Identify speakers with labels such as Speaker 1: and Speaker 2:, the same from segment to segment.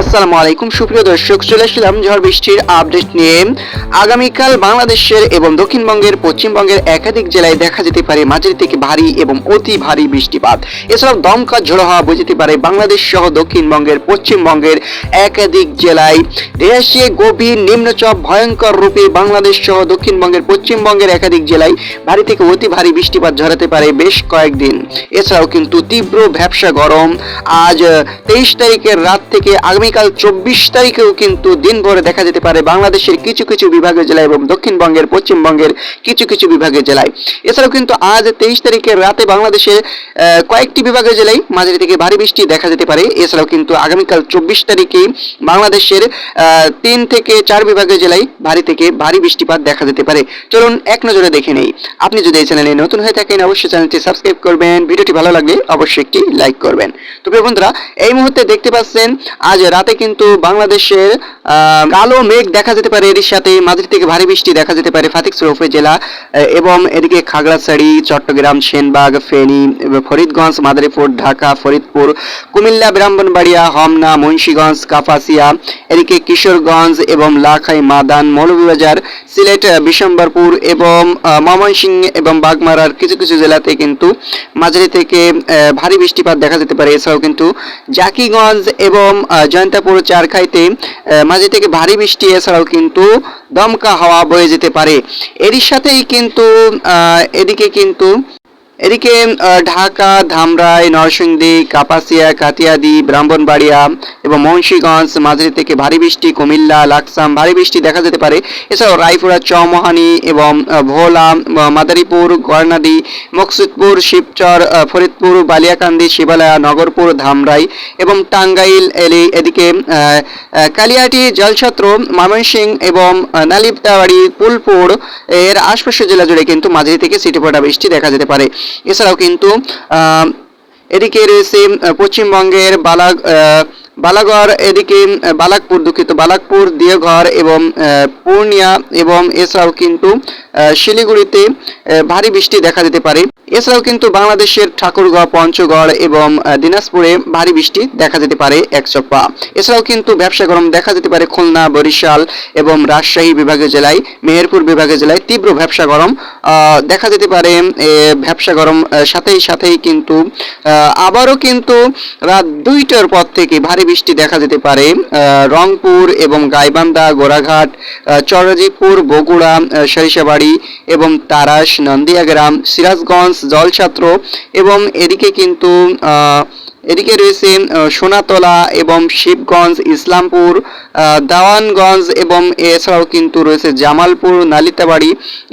Speaker 1: আসসালামু আলাইকুম, সুপ্রিয় দর্শক, চলে আসলাম ঝড় বৃষ্টির আপডেট নিয়ে। আগামীকাল বাংলাদেশের এবং দক্ষিণবঙ্গের, পশ্চিমবঙ্গের একাধিক জেলায় দেখা যেতে পারে মাঝারি থেকে ভারী এবং অতি ভারী বৃষ্টিপাত। এছাড়াও দমকা ঝোড়ো হওয়া বুঝতে পারে বাংলাদেশ সহ দক্ষিণবঙ্গের, পশ্চিমবঙ্গের একাধিক জেলায়। দেশে গভীর নিম্নচাপ, ভয়ঙ্কর রূপে বাংলাদেশ সহ দক্ষিণবঙ্গের, পশ্চিমবঙ্গের একাধিক জেলায় ভারী থেকে অতি ভারী বৃষ্টিপাত ঝরাতে পারে বেশ কয়েকদিন। এছাড়াও কিন্তু তীব্র ভ্যাবসা গরম। আজ তেইশ তারিখের রাত থেকে আগামীকাল চব্বিশ তারিখেও কিন্তু দিনভরে দেখা যেতে পারে বাংলাদেশের কিছু কিছু বিভাগের জেলায় এবং দক্ষিণবঙ্গের, পশ্চিমবঙ্গের কিছু কিছু বিভাগের জেলায়। এছাড়াও কিন্তু আজ তেইশ তারিখের রাতে বাংলাদেশের কয়েকটি বিভাগের জেলায় মাঝারি থেকে ভারী বৃষ্টি দেখা যেতে পারে। এছাড়াও কিন্তু আগামীকাল চব্বিশ তারিখে বাংলাদেশের তিন থেকে চার বিভাগের জেলায় ভারী থেকে ভারী বৃষ্টিপাত দেখা যেতে পারে। চলুন এক নজরে দেখে নেই। আপনি যদি এই চ্যানেলে নতুন হয়ে থাকেন, অবশ্যই চ্যানেলটি সাবস্ক্রাইব করবেন। ভিডিওটি ভালো লাগলে অবশ্যই একটি লাইক করবেন। তো প্রিয় বন্ধুরা, এই মুহূর্তে দেখতে পাচ্ছেন, আজ রাতে কিন্তু বাংলাদেশের কালো মেঘ দেখা যেতে পারে। এর সাথে মাঝারি থেকে ভারী বৃষ্টি দেখা যেতে পারে ফাতিকসুর উপজেলা আহ, এবং এদিকে খাগড়াছড়ি চট্টগ্রাম সেনবাগ ফেনী ফরিদগঞ্জ মাদারীপুর ঢাকা ফরিদপুর কুমিল্লা ব্রাহ্মণবাড়িয়া হমনা মুন্সীগঞ্জ কাপাসিয়া এদিকে কিশোরগঞ্জ এবং লাখাই মাদান মৌলভীবাজার সিলেট বিশম্বরপুর এবং ময়মনসিংহ এবং বাগমারার কিছু কিছু জেলাতে কিন্তু মাঝারি থেকে ভারী বৃষ্টিপাত দেখা যেতে পারে। এছাড়াও কিন্তু জাকিগঞ্জ এবং আহ, জয়ন্তাপুর চার খাইতে মাঝে থেকে ভারী বৃষ্টি এছাড়াও কিন্তু দমকা হাওয়া বয়ে যেতে পারে। এরই সাথেই কিন্তু এদিকে কিন্তু এদিকে ঢাকা, ধামরাই, নরসিংদী, কাপাসিয়া, কাতিয়াদি, ব্রাহ্মণবাড়িয়া এবং মুন্সীগঞ্জ, মাঝারি থেকে ভারী বৃষ্টি, কুমিল্লা, লাকসাম, ভারী বৃষ্টি দেখা যেতে পারে। এছাড়াও রায়পুরা, চৌমহানি এবং ভোলা মাদারীপুর গয়নাদি মকসুদপুর, শিবচর ফরিদপুর, বালিয়াকান্দি, শিবালয়া, নগরপুর, ধামরাই এবং টাঙ্গাইল এলি, এদিকে কালিয়াটি জলছত্র ময়মনসিংহ এবং নালিপতাবাড়ি পুলপুর এর আশপাশের জেলা জুড়ে কিন্তু মাঝারি থেকে সিটি পড়া বৃষ্টি দেখা যেতে পারে। এছাড়াও কিন্তু এদিকে রয়েছে পশ্চিমবঙ্গের আহ, বালাগড়, এদিকে বালাকপুর, দুঃখিত, বালাকপুর, দিয়েঘর এবং পূর্ণিয়া এবং এছাড়াও কিন্তু শিলিগুড়িতে ভারী বৃষ্টি দেখা দিতে পারে। এছাড়াও কিন্তু বাংলাদেশের ঠাকুরগড় পঞ্চগড় এবং দিনাজপুরে ভারী বৃষ্টি দেখা যেতে পারে এক চপ্পা। এছাড়াও কিন্তু ব্যবসা গরম দেখা যেতে পারে খুলনা, বরিশাল এবং রাজশাহী বিভাগীয় জেলায়, মেহেরপুর বিভাগীয় জেলায় তীব্র ব্যবসা গরম দেখা যেতে পারে ব্যবসা গরম সাথেই সাথেই কিন্তু আবারও কিন্তু রাত দুইটার পর থেকে ভারী বৃষ্টি দেখা যেতে পারে। রংপুর এবং গাইবান্ধা, গোড়াঘাট চরজিপুর, বগুড়া সরিষাবাড়ি এবং তারাস নন্দিয়াগ্রাম সিরাজগঞ্জ, জলছাত্র এবং এদিকে কিন্তু এদিকে রয়েছে সোনাতলা এবং শিবগঞ্জ, ইসলামপুর দেওয়ানগঞ্জ এবং এছাড়াও কিন্তু রয়েছে জামালপুর, নালিতাবাড়ি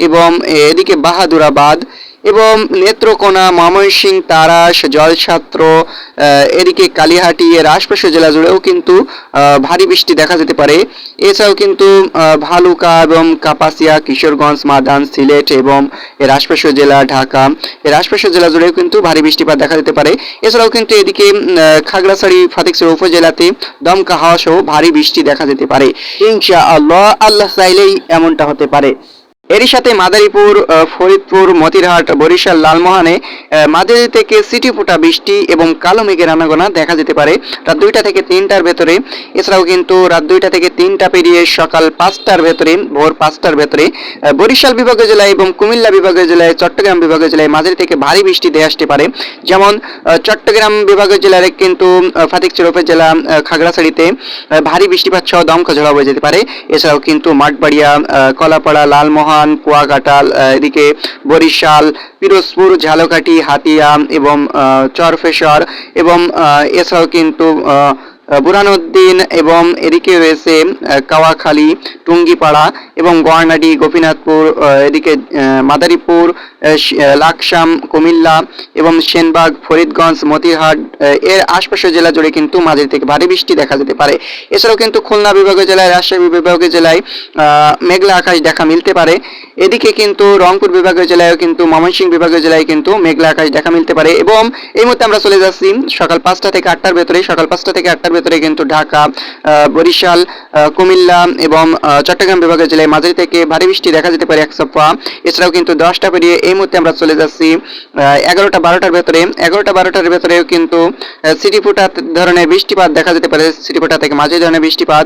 Speaker 1: এবং এদিকে বাহাদুরাবাদ এবং নেত্রকোনা, ময়মনসিংহ, তারাস, জলছাত্র এদিকে কালীহাটি, এর আশপাশের জেলা জুড়েও কিন্তু ভারী বৃষ্টি দেখা যেতে পারে। এছাড়াও কিন্তু ভালুকা এবং কাপাসিয়া, কিশোরগঞ্জ, মাদান, সিলেট এবং এর আশপাশের জেলা ঢাকা, এর আশপাশের জেলা জুড়েও কিন্তু ভারী বৃষ্টিপাত দেখা যেতে পারে। এছাড়াও কিন্তু এদিকে খাগড়াছড়ি ফাতিকসর উপজেলাতে দমকা হাওয়া সহ ভারী বৃষ্টি দেখা যেতে পারে। ইনশা আল্লাহ আল্লাহ চাইলেই এমনটা হতে পারে। এরই সাথে মাদারীপুর ফরিদপুর মতিরহাট বরিশাল লালমোহনে মাঝারি থেকে সিটি ফোটা বৃষ্টি এবং কালো মেঘের আনাগোনা দেখা যেতে পারে। রাত দুইটা থেকে তিনটার ভেতরে। এছাড়াও কিন্তু রাত দুইটা থেকে তিনটা পেরিয়ে সকাল পাঁচটার ভেতরে ভোর পাঁচটার ভেতরে বরিশাল বিভাগীয় জেলায় এবং কুমিল্লা বিভাগীয় জেলায় চট্টগ্রাম বিভাগীয় জেলায় মাঝারি থেকে ভারী বৃষ্টি দিয়ে আসতে পারে। যেমন চট্টগ্রাম বিভাগীয় জেলার কিন্তু আহ, ফতিকচর আহ, খাগড়াছড়িতে ভারী বৃষ্টিপাত সহ দমকা ঝোড়া হয়ে যেতে পারে। এছাড়াও কিন্তু মাঠবাড়িয়া কলাপাড়া লালমোহন কুয়াকাটা কুয়াকাটাল এদিকে বরিশাল পিরোজপুর ঝালকাঠি হাতিয়া এবং আহ, চরফেশর এবং এছাড়াও কিন্তু বুরহানুদ্দিন এবং এদিকে রয়েছে কাওয়াখালী টুঙ্গিপাড়া এবং গয়নাডি, গোপীনাথপুর এদিকে মাদারীপুর লাকসাম, কুমিল্লা এবং সেনবাগ, ফরিদগঞ্জ, মতিহাট এর আশপাশের জেলা জুড়ে কিন্তু মাঝারি থেকে ভারী বৃষ্টি দেখা যেতে পারে। এছাড়াও কিন্তু খুলনা বিভাগীয় জেলায়, রাজশাহী বিভাগীয় জেলায় মেঘলা আকাশ দেখা মিলতে পারে। এদিকে কিন্তু রংপুর বিভাগীয় জেলায়ও কিন্তু, ময়মনসিংহ বিভাগীয় জেলায় কিন্তু মেঘলা আকাশ দেখা মিলতে পারে এবং এই মুহূর্তে আমরা চলে যাচ্ছি সকাল পাঁচটা থেকে আটটার ভেতরে সকাল পাঁচটা থেকে আটটার ভেতরে কিন্তু ঢাকা বরিশাল কুমিল্লা এবং চট্টগ্রাম বিভাগের জেলায় মাঝারি থেকে ভারী বৃষ্টি দেখা যেতে পারে এক সপ্তাহ। এছাড়াও কিন্তু দশটা পেরিয়ে এই মুহূর্তে আমরা চলে যাচ্ছি এগারোটা বারোটার ভেতরে। এগারোটা বারোটার ভেতরেও কিন্তু সিটি ফুটা ধরনের বৃষ্টিপাত দেখা যেতে পারে। সিটি ফুটা থেকে মাঝারি ধরনের বৃষ্টিপাত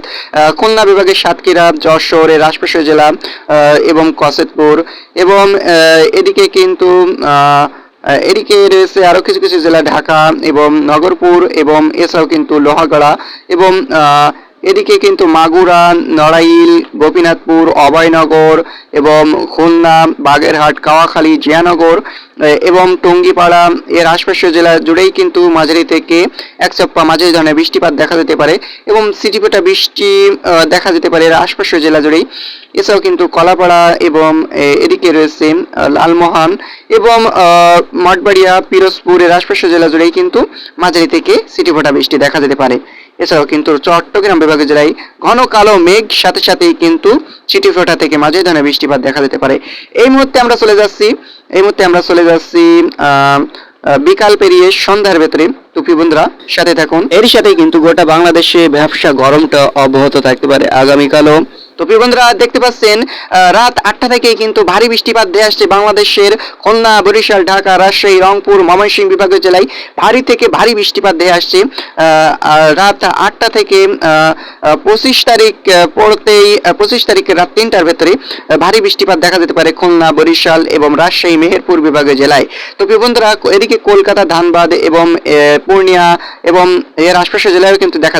Speaker 1: খুলনা বিভাগের সাতক্ষীরা, যশোর আশপাশের জেলা এবং কসেতপুর। এবং এদিকে কিন্তু এদিকে রয়েছে আরও কিছু কিছু জেলা, ঢাকা এবং নগরপুর এবং এছাড়াও কিন্তু লোহাগড়া এবং এদিকে কিন্তু মাগুরা নড়াইল গোপীনাথপুর অভয়নগর এবং খুলনা বাগেরহাট কাওয়াখালী জিয়ানগর এবং টঙ্গিপাড়া এর আশপাশের জেলা জুড়েই কিন্তু মাঝারি থেকে এক সপ্তাহ মাঝারি ধরনের বৃষ্টিপাত দেখা যেতে পারে এবং সিটিপেটা বৃষ্টি দেখা যেতে পারে এর আশপাশের জেলা জুড়েই। এছাড়াও কিন্তু কলাপাড়া এবং এদিকে রয়েছে লালমোহন এবং মঠবাড়িয়া, পিরোজপুর এর আশপাশের জেলা জুড়েই কিন্তু মাঝারি থেকে সিটি ফোটা বৃষ্টি দেখা যেতে পারে। এছাড়াও কিন্তু চট্টগ্রাম বিভাগের জেলায় ঘন কালো মেঘ, সাথে সাথেই কিন্তু সিটি ফোটা থেকে মাঝারি ধরনের বৃষ্টিপাত দেখা যেতে পারে। এই মুহূর্তে আমরা চলে যাচ্ছি এই মুহূর্তে আমরা চলে যাচ্ছি বিকাল পেরিয়ে সন্ধ্যার ভেতরে। টুপি বন্ধুরা, সাথে থাকুন। এর সাথে কিন্তু গোটা বাংলাদেশে ব্যবসা গরমটা অব্যাহত থাকতে পারে। আগামীকালও তো প্রিয় বন্ধুরা, দেখতে পাচ্ছেন রাত আটটা থেকে কিন্তু ভারী বৃষ্টিপাত ধেয়ে আসছে বাংলাদেশের খুলনা, বরিশাল, ঢাকা, রাজশাহী, রংপুর, ময়মনসিংহ বিভাগের জেলায় ভারী থেকে ভারী বৃষ্টিপাত ধেয়ে আসছে। রাত আটটা থেকে পঁচিশ তারিখ পড়তেই পঁচিশ তারিখের রাত তিনটার ভেতরে ভারী বৃষ্টিপাত দেখা যেতে পারে খুলনা, বরিশাল এবং রাজশাহী, মেহেরপুর বিভাগের জেলায়। তো প্রিয় বন্ধুরা, এদিকে কলকাতা, ধানবাদ এবং পূর্ণিয়া এবং এর আশপাশের জেলায়ও কিন্তু দেখা